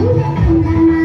అందమా